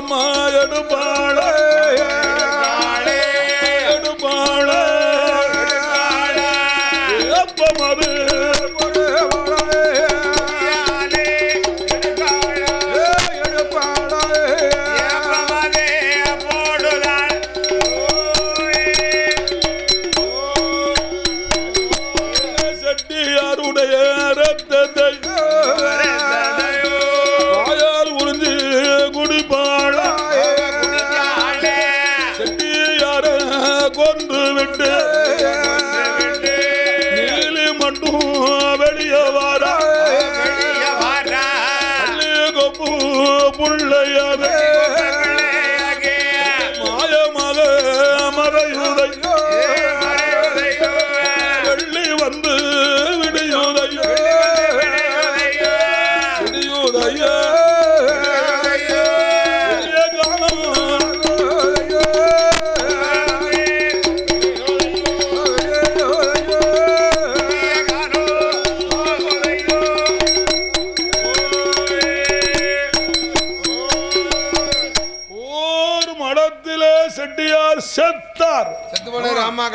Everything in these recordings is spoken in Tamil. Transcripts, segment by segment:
மாயடு எடுப்பாள புள்ளையாரே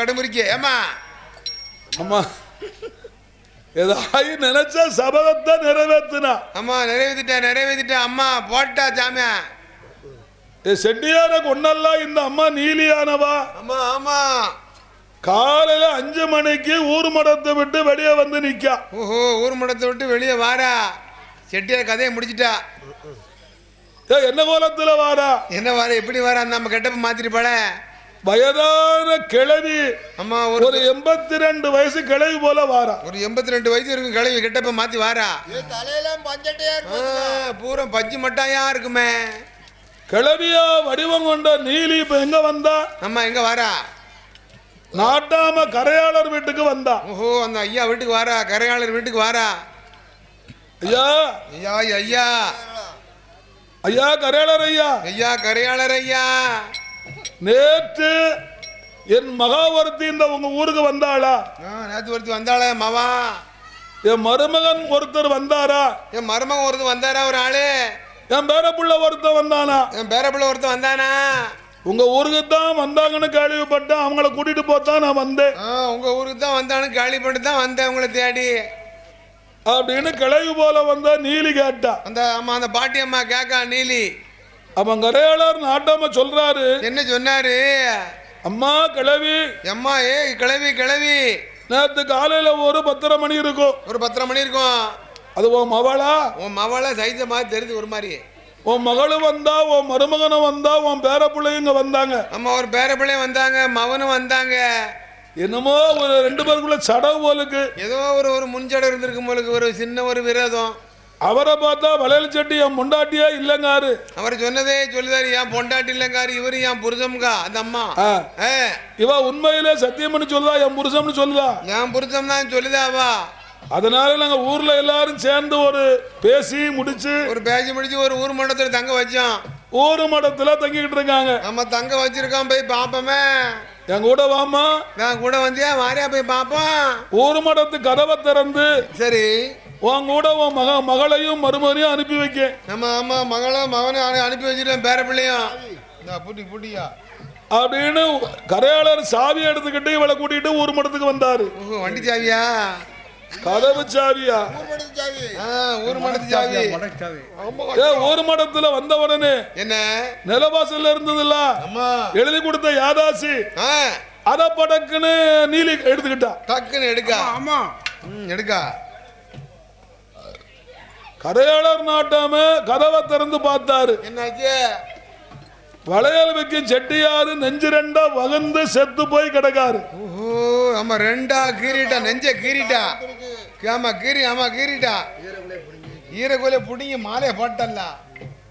கடுமுறிக்கு ஏமா அம்மா ஏதாயி நினைச்ச சபதத்தை நிறைவேத்தினா. அம்மா நிறைவேத்திட்டா நிறைவேத்திட்டா அம்மா போட்டா சாமியா? செட்டியார கொண்டெல்லாம் இந்த அம்மா நீலியானவா? அம்மா ஆமா. காலையில அஞ்சு மணிக்கு ஊர் மடத்தை விட்டு வெளியே வந்து நிக்கா. ஓஹோ ஊர் மடத்தை விட்டு வெளியே வாரா செட்டியார் கதையை முடிச்சிட்டா. என்ன கோலத்துல வாரா என்ன வார எப்படி வாரா நம்ம கெட்டப்ப மாத்திருப்பாள வயதான கிழவி அம்மா ஒரு ஒரு எண்பத்தி ரெண்டு வயசு கிழவி போல வாரா. ஒரு எண்பத்தி ரெண்டு வயசு இருக்கும் கிளவி கெட்டப்ப மாத்தி வாரா. தலையெல்லாம் பஞ்சட்டையா ஆ, பூரா பஞ்சு மட்டாயா இருக்குமே. கிழவியா வடிவம் கொண்ட நீலி இப்ப எங்க வந்தா? அம்மா எங்க வாரா? நாட்டாம கரையாளர் வீட்டுக்கு வந்தா. ஓஹோ அந்த ஐயா வீட்டுக்கு வாரா கரையாளர் வீட்டுக்கு வாரா. ஐயா. ஐயா ஐயா. ஐயா கரையாளர் ஐயா. ஐயா கரையாளர் ஐயா. நேற்று என் மகாவர்த்தி இந்த உங்க ஊருக்கு வந்தாளா? ஆ, நேத்து ஒருத்தர் வந்தாளே மாவா என் மருமகன் ஒருத்தர் வந்தாரா? என் மருமகன் ஒருத்தர் வந்தாரா ஒரு ஆளு? என் பேரப்புள்ள ஒருத்தர் வந்தானா? என் பேரப்பிள்ளை ஒருத்தர் வந்தானா? உங்க ஊருக்கு தான் வந்தாங்கன்னு கேள்விப்பட்டேன். அவங்கள கூட்டிட்டு போத்தான் நான் வந்தேன். ஆ உங்க ஊருக்கு தான் வந்தானு பண்ணிட்டு தான் வந்தேன் உங்களை தேடி. அப்படின்னு கிளவி போல வந்தா நீலி கேட்டா. அந்த அம்மா அந்த பாட்டி அம்மா கேக்கா நீலி. அவன் கரையாளர் நாட்டாம சொல்றாரு. என்ன சொன்னாரு? அம்மா கிளவி எம்மா ஏ கிளவி கிளவி நேற்று காலையில ஒரு பத்தரை மணி இருக்கும். ஒரு பத்தரை மணி இருக்கும். அது உன் மவளா? உன் மவளை சைத்த மாதிரி தெரியுது ஒரு மாதிரி. உன் மகளும் வந்தா உன் மருமகனும் வந்தா உன் பேரப்பிள்ளையும் இங்க வந்தாங்க. அம்மா ஒரு பேரப்பிள்ளையும் வந்தாங்க மவனும் வந்தாங்க. என்னமோ ஒரு ரெண்டு பேருக்குள்ள சடவு போலுக்கு. ஏதோ ஒரு ஒரு முன்சடை இருந்திருக்கும் போலுக்கு ஒரு சின்ன ஒரு விரோதம். அவரை பார்த்தா வளையல் செட்டி என் முண்டாட்டியே இல்லைங்காரு. அவர் சொன்னதே சொல்லுதாரு என் பொண்டாட்டி இல்லைங்காரு இவரு என் புருஷம்கா அந்த அம்மா. இவ உண்மையிலே சத்தியம்னு சொல்லுதா என் புருஷம்னு சொல்லுதா? என் புருஷம் தான் சொல்லுதாவா அதனால நாங்க ஊர்ல எல்லாரும் சேர்ந்து ஒரு பேசி முடிச்சு ஒரு பேச்சு முடிச்சு ஒரு ஊர் மண்டலத்தில் தங்க வச்சோம். ஊரு மடத்துல தங்கிக்கிட்டு இருக்காங்க. நம்ம தங்க வச்சிருக்கோம் போய் பார்ப்போமே என் கூட வாமா நான் கூட வந்தியா வாரியா போய் பார்ப்போம் ஊரு மடத்து கதவை திறந்து சரி. உன் கூட உன் மக மகளையும் மருமகனையும் அனுப்பி வைக்க. நம்ம அம்மா மகளும் மகனும் அனு- அனுப்பி வச்சிருக்கோம் பேர பிள்ளையும் பூட்டி பூட்டியா? அப்படின்னு கரையாளர் சாவி எடுத்துக்கிட்டு இவளை கூட்டிட்டு ஊர் மடத்துக்கு வந்தாரு. ஓஹோ வண்டி சாவியா? கதவு சாவியா? ஆ ஊர் மண்டத்து சாவி. ஏ ஊர் மடத்துல வந்த உடனே என்ன? நிலவாசல்ல இருந்ததுல்ல? அம்மா. எழுதி கொடுத்த யாதாசி. ஆ. அத படக்குன்னு நீலி எடுத்துக்கிட்டா. டக்குன்னு எடுக்கா. ஆமா ம் எடுக்கா. கரையாளர் நாட்டாம கதவை திறந்து பார்த்தாரு. என்னாச்சு? வளையல் வைக்கும் செட்டியாரு நெஞ்சு ரெண்டா வகுந்து செத்து போய் கிடக்காரு. ஓஹோ ஆமா ரெண்டா கீறிட்டா நெஞ்ச கீறிட்டா. ஆமா கீறி ஆமா கீறிட்டா. ஈரக்கோல புடிங்கி மாலையை போட்டல்ல.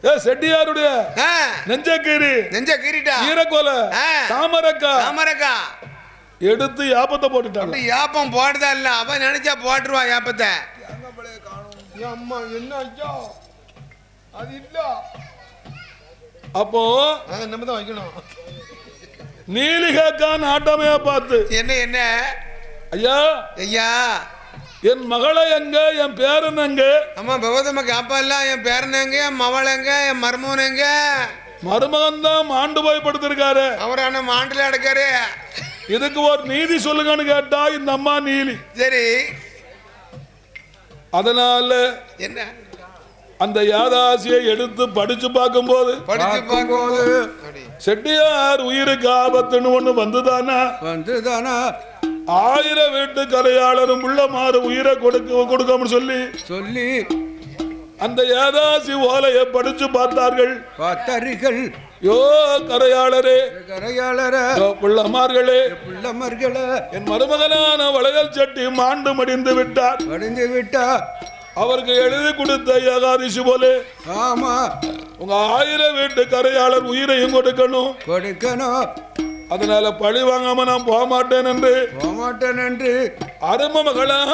ஏ செட்டியாருடைய ஆ, நெஞ்சக்கீரி நெஞ்ச கீறிட்டா. ஈரக்கோல. தாமரக்கா. தாமரக்கா. எடுத்து யாபத்தை போட்டுட்டாங்க. யாப்பம் போடுதா இல்ல? அவன் நினைச்சா போட்டுருவா யாப்பத்தை. அம்மா என்ன ஐயா? அது இல்ல. அப்போ நம்ம தான் வைக்கணும். நீலிகாக்கா நாட்டாமையா பார்த்து என்ன என்ன? ஐயா ஐயா. என் மகளை எங்க என் பேரன் எங்க? அம்மா பகவதம்மாக்கு அப்பா இல்ல என் பேரன் எங்க என் மவள் எங்க என் மருமகன் எங்க? மருமகன் தான் ஆண்டு போய் படுத்திருக்காரு அவர் என்ன மாண்டில் அடக்காரு இதுக்கு ஒரு நீதி சொல்லுங்கன்னு கேட்டா இந்த அம்மா நீலி. சரி. அதனால என்ன? அந்த யாதாசியை எடுத்து படிச்சு பார்க்கும்போது படிச்சு பார்க்கும்போது. செட்டியார் உயிருக்கு ஆபத்துன்னு ஒண்ணு வந்துதானா? வந்துதானா? ஆயிரம் வீட்டு கலையாளரும் உள்ள மாறு உயிரை கொடுக்க கொடுக்காம சொல்லி சொல்லி அந்த யாதாசி ஓலையை படிச்சு பார்த்தார்கள். பார்த்தார்கள். யோ கரையாளரே. கரையாளர. பிள்ளமார்களே. பிள்ளமர்கள. என் மருமகனான வளையல் சட்டி மாண்டு மடிந்து விட்டார். அடைந்து விட்டா அவருக்கு எழுதி கொடுத்த ஏகாதிசி போல. ஆமா. உங்க ஆயிரம் வீட்டு கரையாளர் உயிரையும் கொடுக்கணும். கொடுக்கணும். அதனால பழி வாங்காம நான் போக மாட்டேன் என்று. போமாட்டேன் என்று. அரும மகளான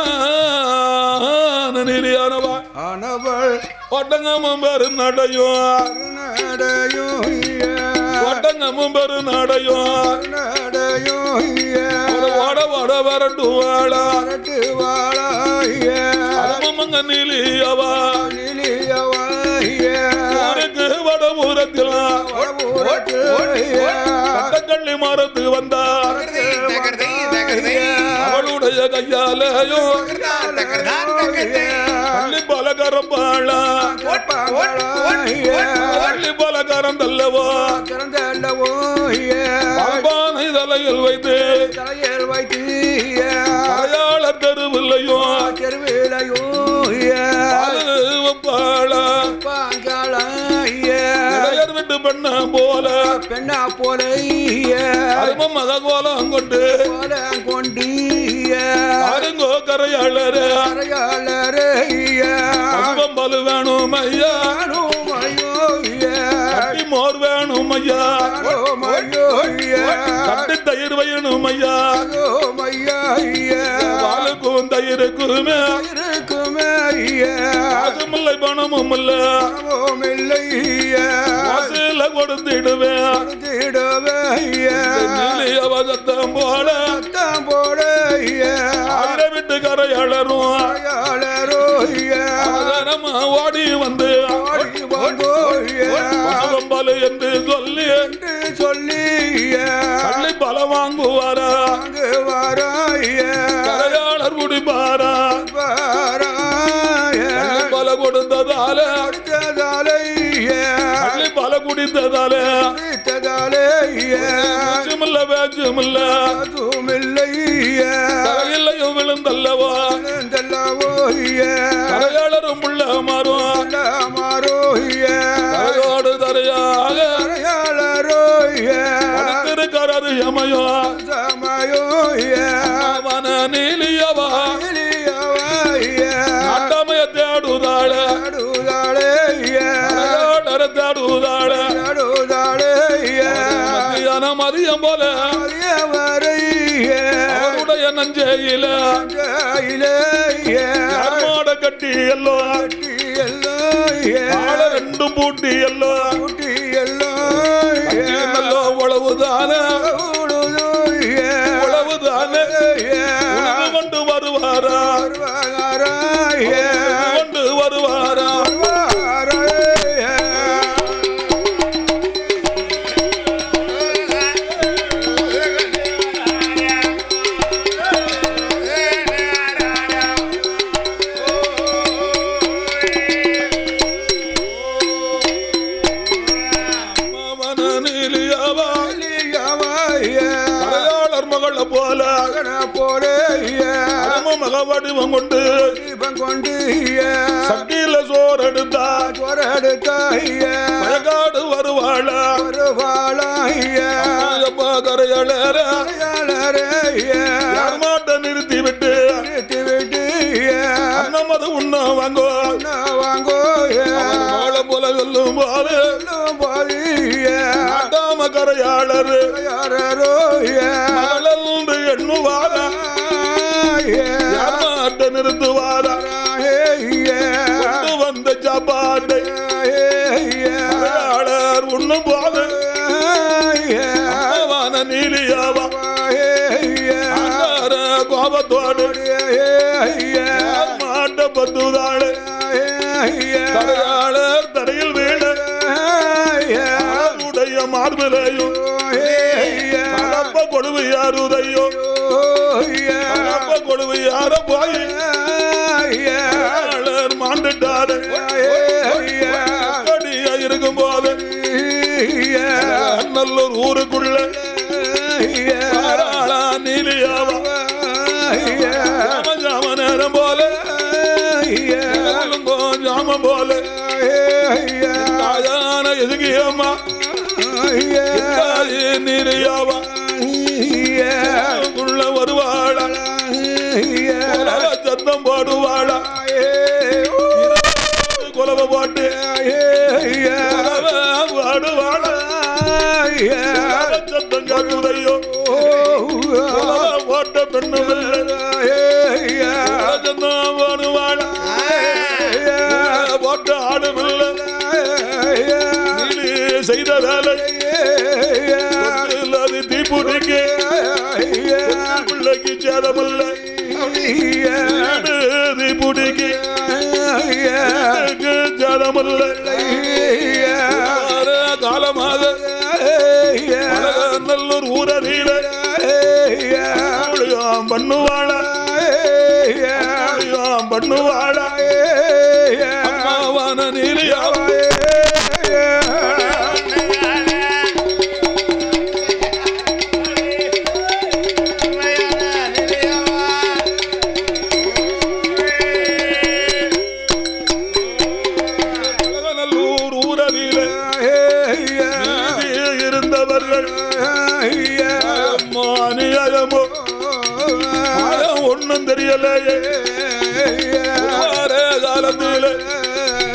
நீலியானவா ஆனவள். ஒட்டங்கமும் பெரு நடையும் ஒட்டங்கமும் பெரு நடையும் நடையும் ஒரு ஓட ஓட வரட்டுவாளா. அரட்டு வாழாய அருமங்க நீலியவா. நிலியவாய ஊருக்கு வட ஊரத்தில் கள்ளி மரத்து வந்தா. தகர்தை, தகர்தை, தகர்தை. அவளுடைய கையாலையும் பள்ளி பலகரம் பாழா பள்ளி பலகரம் தல்லவா பானை தலையில் வைத்து அடையாள தெருவில்லையும் பாழா இளையர் விட்டு பெண்ண போல? பெண்ணா போல அரும மக கோலம் கொண்டு கொண்டிய அருங்கோ கரையாளரே. பசுவம் பலு வேணும் ஐயா. கட்டி மோர் வேணும் ஐயா. கட்டி தயிர் வேணும் ஐயா. பாலுக்கும் தயிருக்குமே. காசுமில்லை பணமும் இல்ல காசுல கொடுத்திடுவேன் நீலி அவசத்தம் போல. ஆயிரம் விட்டு கரையாளரும். அவசரமா ஓடி வந்து. பலு என்று சொல்லி. பள்ளி பல வாங்குவாரா? கரையாளர் குடிப்பாரா? கொடுத்ததால பள்ளி பல குடித்ததால. பேச்சுமில்ல பேச்சுமில்ல கரையிலையும் விழுந்தல்லவா. கரையாளரும் உள்ள மாறும் கரையோடு மதியம் போல. அவருடைய நஞ்சையில. கர்மாட கட்டி எல்லோ. ரெண்டும் பூட்டி எல்லோ. நல்லோ உழவுதான உழவுதான சட்டியில சோறு எடுத்தா மழகாடு வருவாளா. அப்பா கரையாளர யார் மாட்ட நிறுத்தி விட்டு அன்னமது உண்ண வாங்கோ. மாலை போல சொல்லும் போது நாட்டாம கரையாளர். எண்ணுவாரா. யார் மாட்ட நிறுத்துவாரா கொண்டு சாப்பாடு உண்ணும் போது நீலியாவா. கோபத்தோடு மாட்ட பத்துதாள். தரையாளர் தரையில் வீடு உடைய மார்பிலையும் கொடுவு யாருதையோ கொடுவு யார போய். மாண்டுட்டாரு. நல்லூர் ஊருக்குள்ள. ஜாம நேரம் போல. ஜாம போல. எதுக்கியம்மா நீரியாவா உள்ள வருவாளா? சத்தம் போடுவாளா? குலவை போட்டு போட்ட ஆடுமில்லை செய்த வேலை இல்லாத தீப்புடிக்கு பிள்ளைக்கு சேதமல்ல தீப்புடிக்கு சேதமல்ல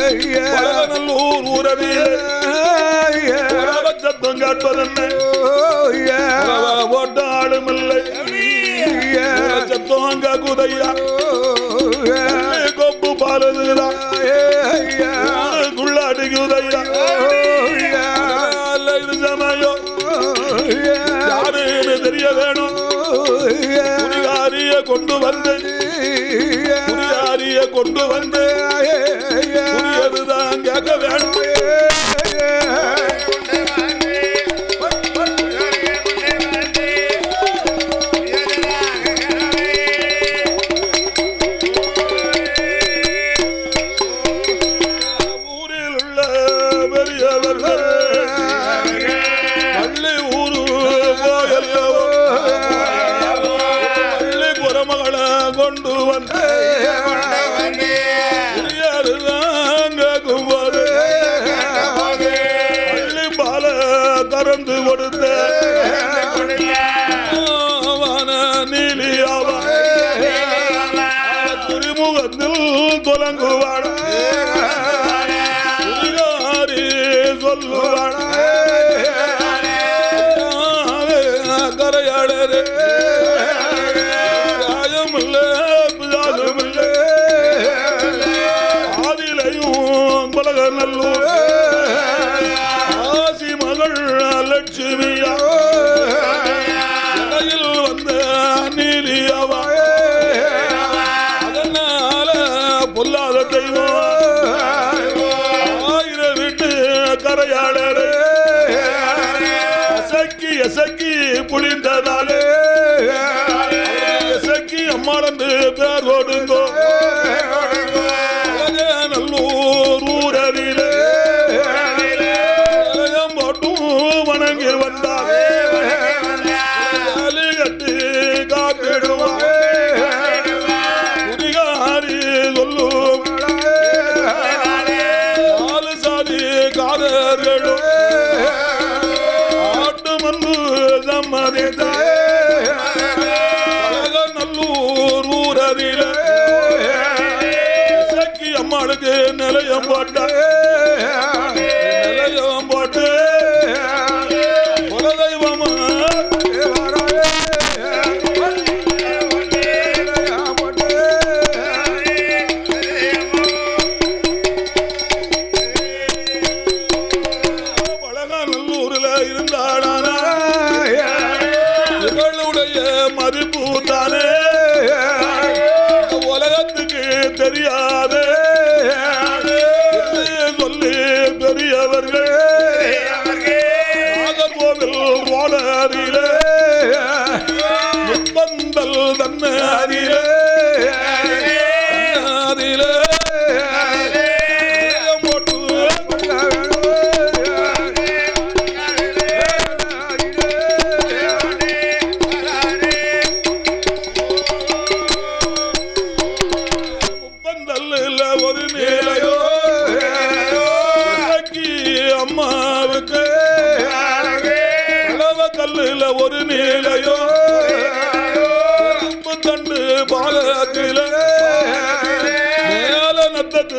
நல்லூர் உறவில் சத்தம் காட்பதென்ன ஓட்ட ஆளுமில்லை சத்தம் அங்க குதையா கொப்பு பாலதுதா குள்ளாடுகுதையா இது சமயம் யாருன்னு தெரிய வேணும். கொண்டு வந்து கொண்டு வந்து வணங்க வேண்டுமே ஊரில் உள்ள பெரியவர்கள் பலகநல்லூர். ஆசி மகள் லட்சுமியா. your mother.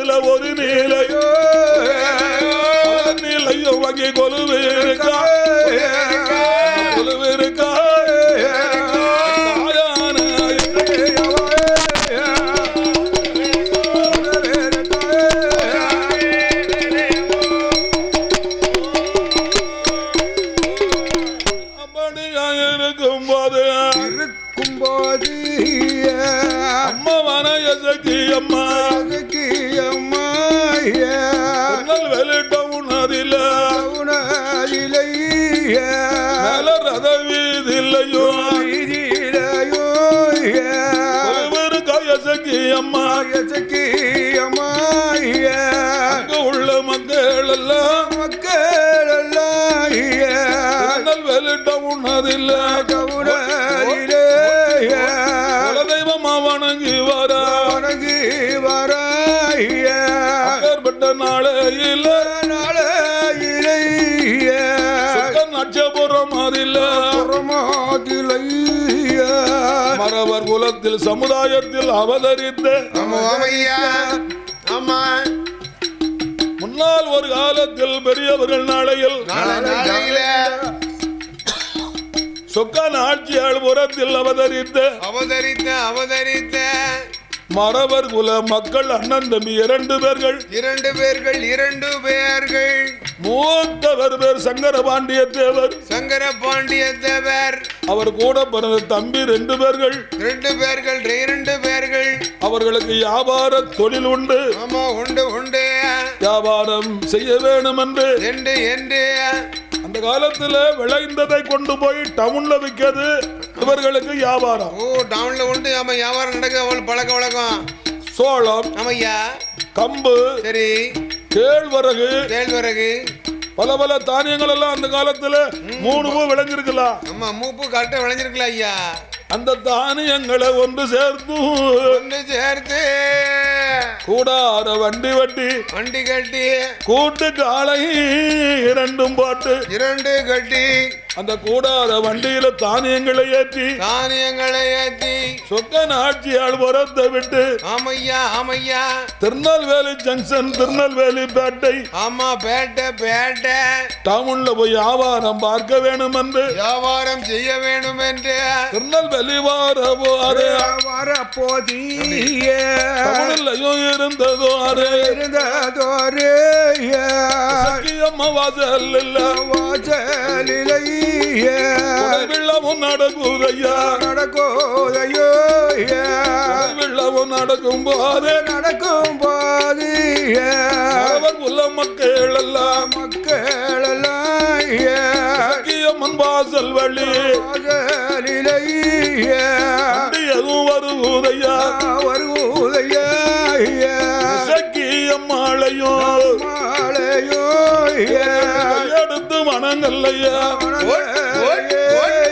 வீழ ஒரு நீலையோ குலத்தில் சமுதாயத்தில் அவதரித்த முன்னால் ஒரு காலத்தில் பெரியவர்கள் நாளையில் நாளை நாளையில சொக்கான ஆட்சியாள் புறத்தில் அவதரித்த அவதரித்த அவதரித்த மறவர் குல மக்கள் அண்ணன் தம்பி இரண்டு பேர்கள். இரண்டு பேர்கள் இரண்டு பேர்கள். மூத்தவர் பேர் சங்கர பாண்டிய தேவர். சங்கர பாண்டிய தேவர். அவர் கூட பிறந்த தம்பி ரெண்டு பேர்கள். ரெண்டு பேர்கள் இரண்டு பேர்கள். அவர்களுக்கு வியாபார தொழில் உண்டு. ஆமா உண்டு உண்டு. வியாபாரம் செய்ய என்று என்று என்று. அந்த காலத்துல விளைந்ததை கொண்டு போய் டவுன்ல விற்கிறது இவர்களுக்கு வியாபாரம். ஓ டவுன்ல உண்டு. ஆமா வியாபாரம் நடக்க அவள் பழக்க வழக்கம். சோளம் ஆமையா? கம்பு சரி. கேழ்வரகு கேழ்வரகு. பல பல தானியங்கள் எல்லாம் அந்த காலத்துல மூணு பூ விளைஞ்சிருக்கலாம் ஆமா மூப்பு கரெக்டா விளைஞ்சிருக்கலாம் ஐயா. அந்த தானியங்களை ஒன்று சேர்த்து ஒன்று சேர்த்து கூடார வண்டி வண்டி வண்டி கட்டி கூட்டு காலை இரண்டும் போட்டு இரண்டு கட்டி அந்த கூடார வண்டியில தானியங்களை ஏற்றி தானியங்களை ஏத்தி சொக்க நாட்சியாள் புறத்தை விட்டு ஆமையா ஆமையா. திருநெல்வேலி ஜங்ஷன் திருநெல்வேலி பேட்டை. ஆமா பேட்டை பேட்டை. டவுன்ல போய் வியாபாரம் பார்க்க வேணும் என்று வியாபாரம் செய்ய வேண்டும் என்று திருநெல்வேலி வார போது வரப்போதிய தமிழ்லையும் இருந்ததோ அரே. இருந்ததோரே சக்கியம்மா வாசல் இல்ல. வாசலிலேயே வெள்ளமும் நடக்குதையா. நடக்கோதையோ வெள்ளமும் நடக்கும் போது. நடக்கும் போது அவர் உள்ள மக்கள் எல்லாம். மக்களெல்லாம் சக்கியம்மன் வாசல் வழி. வாசலிலேயே வண்டியதும் வருவதையா வருவதையா சக்கியம்மாளையும் மாலையோ. மனங்கள்லையா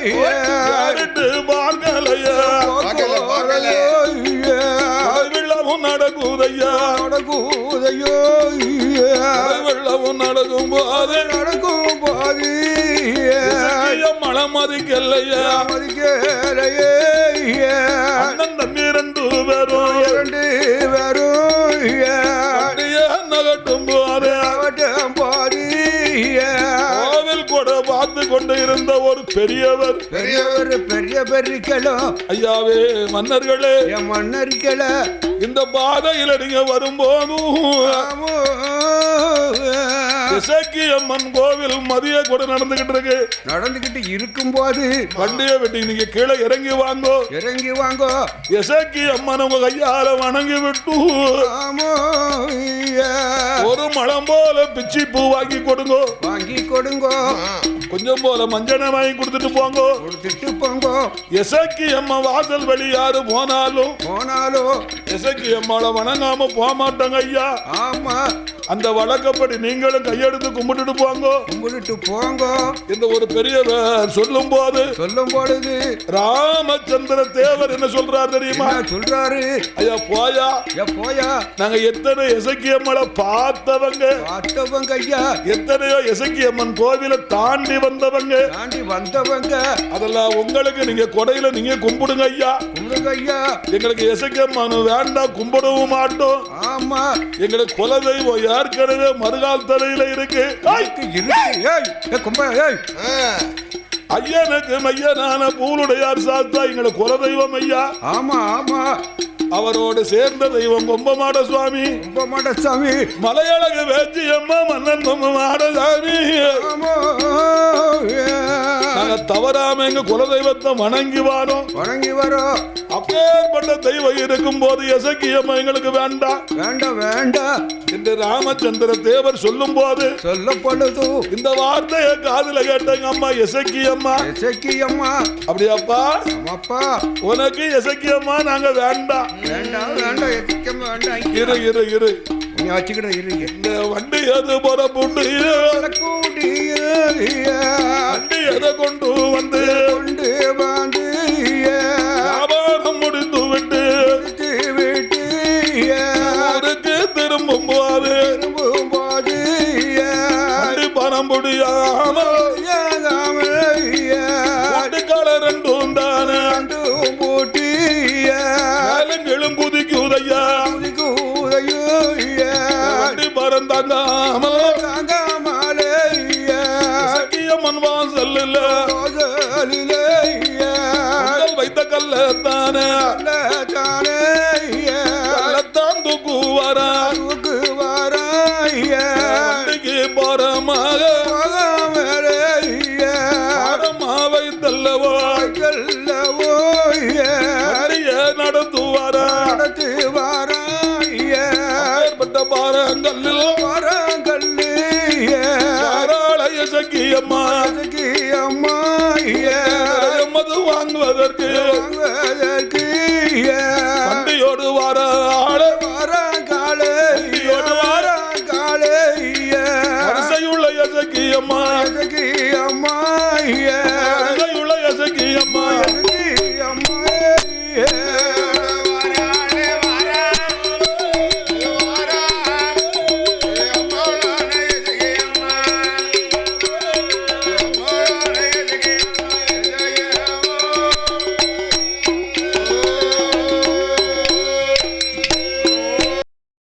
யாரிட்டு பார்க்கலையா பார்க்கல, பார்க்கல. வெள்ளமும் நடக்குதையா. நடக்கூதையோ வெள்ளமும் நடக்கும் போது நடக்கும் போது மழை மதிக்கலையா. மதிக்கலையே அண்ணன் தம்பி ரெண்டு பேரும் இரண்டு இருந்த ஒரு பெரியவர். பெரியவர் பெரிய பெருக்களும் ஐயாவே மன்னர்களே என் மன்னர்கள. இந்த பாதையில் நீங்க வரும்போதும் இசக்கி அம்மன் கோவில் மதிய கூட நடந்துகிட்டு இருக்கு. நடந்துகிட்டு இருக்கும்போது வண்டியை விட்டு நீங்க கீழே இறங்கி வாங்கோ. இறங்கி வாங்கோ. இசக்கி அம்மன் உங்க கையால வணங்கி விட்டு. ஆமோ ஒரு மலம் போல பிச்சி பூ வாங்கி கொடுங்கோ. வாங்கி கொடுங்கோ. கொஞ்சம் போல மஞ்சனை வாங்கி கொடுத்துட்டு போங்கோ. கொடுத்துட்டு போங்கோ. இசக்கி அம்மா வாசல் வழி யாரு போனாலும். போனாலும் இசக்கி அம்மாவை வணங்காம போக மாட்டாங்க ஐயா. ஆமா. அந்த வழக்கப்படி நீங்களும் கையெடுத்து கும்பிட்டுட்டு போங்க. கும்பிட்டு போங்க. இந்த ஒரு பெரியவர் சொல்லும் போது சொல்லும் பொழுது ராமச்சந்திர தேவர் என்ன சொல்றார் தெரியுமா? சொல்றாரு? ஐயா போயா. போயா. நாங்க எத்தனை எசக்கியம்மளை பார்த்தவங்க. பார்த்தவங்க ஐயா. எத்தனையோ எசக்கியம்மன் கோவிலை தாண்டி வந்தவங்க. தாண்டி வந்தவங்க. அதெல்லாம் உங்களுக்கு நீங்க கொடையில நீங்க கும்பிடுங்க ஐயா. கும்பிடுங்க ஐயா. எங்களுக்கு எசக்கியம்மன் வேண்டாம் கும்பிடவும் மாட்டோம். ஆமா. எங்களுக்கு குலதெய்வம் ஏற்கனவே மறுகால் தலையில இருக்கு. ஐய்! இருக்கு ஏய் ஏ கும்ப ஏய். ஆ, ஐயனுக்கு மையனான பூலுடையார் சாத்தா எங்களுக்கு குலதெய்வம் ஐயா. ஆமா ஆமா. அவரோடு சேர்ந்த தெய்வம் கொம்பமாட சுவாமி. கும்ப மாட்ட சாமி மலையழகு வேச்சி அம்மா மன்னன் கொம்பமாட சாமி. ஆமா நாங்க தவறாம எங்க குலதெய்வத்தை வணங்கி வாரோம். வணங்கி வரோம். அப்பேற்பட்ட தெய்வம் இருக்கும் போது எசக்கியம்மா எங்களுக்கு வேண்டாம் வேண்டாம் வேண்டாம். என்று ராமச்சந்திர தேவர் சொல்லும் போது சொல்லப்படுது. இந்த வார்த்தையை காதுல கேட்டங்க அம்மா எசக்கியம்மா இசைக்கு அம்மா. அப்படியாப்பா ஆமாப்பா. உனக்கு எசக்கியம்மா நாங்க வேண்டாம் வேண்டாம் வேண்டாம் எதிர்க்க வேண்டாம். இரு இரு இரு. நீ வச்சுக்கிட்ட இருங்க. இந்த வண்டி எது புறப்புண்டு கூடிய வண்டி எதை கொண்டு வந்து? கொண்டு வந்து வியாபாரம் முடிந்து விட்டு விட்டு ஏற்பட்ட பாரங்களில் தாராளய சக்கியம்மா